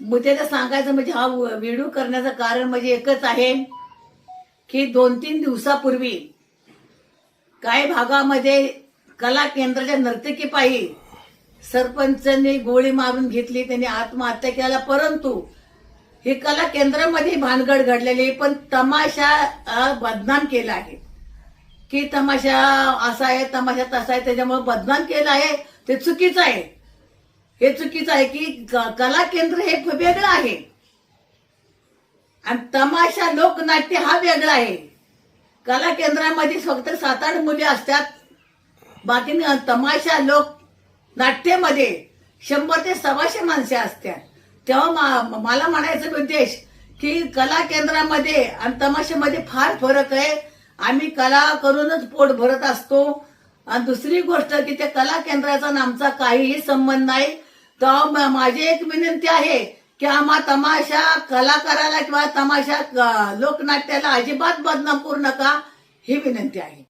मुद्द्याचं सांगायचं म्हणजे हा व्हिडिओ करण्याचं कारण म्हणजे एकच आहे की दोन तीन दिवसापूर्वी काही भागामध्ये कला केंद्राच्या नर्तकीपायी सरपंचांनी गोळी मारून घेतली त्यांनी आत्महत्या केला परंतु ही कला केंद्रामध्ये भानगड घडलेली पण तमाशा बदनाम केला आहे. की तमाशा असा आहे तमाशा तसा आहे त्याच्यामुळे बदनाम केलं आहे ते चुकीचं आहे. हे चुकीचं आहे की क- कला केंद्र हे वेगळं आहे. आणि तमाशा लोकनाट्य हा वेगळा आहे. कला केंद्रामध्ये फक्त सात आठ मुले असतात. बाकी तमाशा लोक नाट्यामध्ये शंभर ते सव्वाशे माणसे असतात. तेव्हा मा- मला म्हणायचा उद्देश की कला केंद्रामध्ये आणि तमाशामध्ये फार फरक आहे. आम्ही कला करूनच पोट भरत असतो. आणि दुसरी गोष्ट की त्या कला केंद्राचा आमचा काहीही संबंध नाही. तर माझी एक विनंती आहे की आम्हा तमाशा कलाकाराला किंवा तमाशा लोकनाट्याला अजिबात बदनाम करू नका ही विनंती आहे.